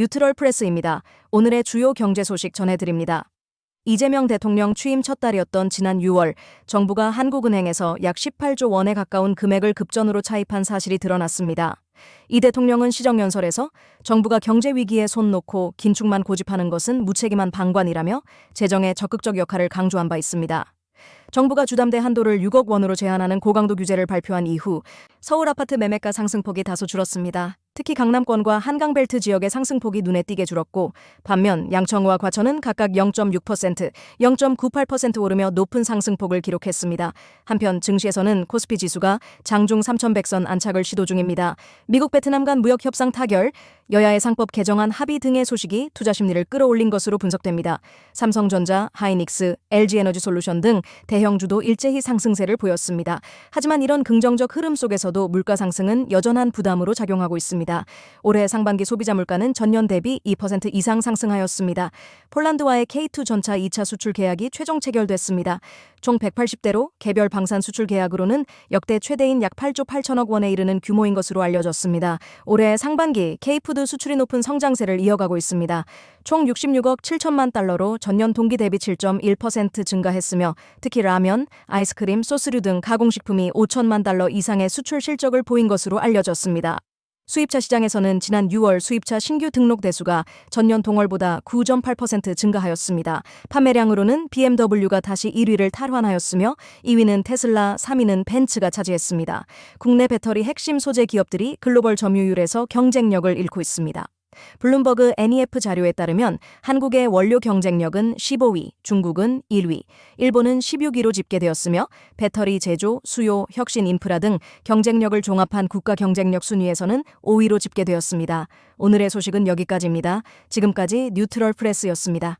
뉴트럴 프레스입니다. 오늘의 주요 경제 소식 전해드립니다. 이재명 대통령 취임 첫 달이었던 지난 6월 정부가 한국은행에서 약 18조 원에 가까운 금액을 급전으로 차입한 사실이 드러났습니다. 이 대통령은 시정연설에서 정부가 경제 위기에 손 놓고 긴축만 고집하는 것은 무책임한 방관이라며 재정의 적극적 역할을 강조한 바 있습니다. 정부가 주담대 한도를 6억 원으로 제한하는 고강도 규제를 발표한 이후 서울 아파트 매매가 상승폭이 다소 줄었습니다. 특히 강남권과 한강벨트 지역의 상승폭이 눈에 띄게 줄었고 반면 양천구와 과천은 각각 0.6%, 0.98% 오르며 높은 상승폭을 기록했습니다. 한편 증시에서는 코스피 지수가 장중 3,100선 안착을 시도 중입니다. 미국 베트남 간 무역 협상 타결, 여야의 상법 개정안 합의 등의 소식이 투자 심리를 끌어올린 것으로 분석됩니다. 삼성전자, 하이닉스, LG에너지솔루션 등 대형 주도 일제히 상승세를 보였습니다. 하지만 이런 긍정적 흐름 속에서도 물가 상승은 여전한 부담으로 작용하고 있습니다. 올해 상반기 소비자 물가는 전년 대비 2% 이상 상승하였습니다. 폴란드와의 K2 전차 2차 수출 계약이 최종 체결됐습니다. 총 180대로 개별 방산 수출 계약으로는 역대 최대인 약 8조 8천억 원에 이르는 규모인 것으로 알려졌습니다. 올해 상반기 K푸드 수출이 높은 성장세를 이어가고 있습니다. 총 66억 7천만 달러로 전년 동기 대비 7.1% 증가했으며 특히 라면, 아이스크림, 소스류 등 가공식품이 5천만 달러 이상의 수출 실적을 보인 것으로 알려졌습니다. 수입차 시장에서는 지난 6월 수입차 신규 등록 대수가 전년 동월보다 9.8% 증가하였습니다. 판매량으로는 BMW가 다시 1위를 탈환하였으며 2위는 테슬라, 3위는 벤츠가 차지했습니다. 국내 배터리 핵심 소재 기업들이 글로벌 점유율에서 경쟁력을 잃고 있습니다. 블룸버그 NEF 자료에 따르면 한국의 원료 경쟁력은 15위, 중국은 1위, 일본은 16위로 집계되었으며 배터리 제조, 수요, 혁신 인프라 등 경쟁력을 종합한 국가 경쟁력 순위에서는 5위로 집계되었습니다. 오늘의 소식은 여기까지입니다. 지금까지 뉴트럴 프레스였습니다.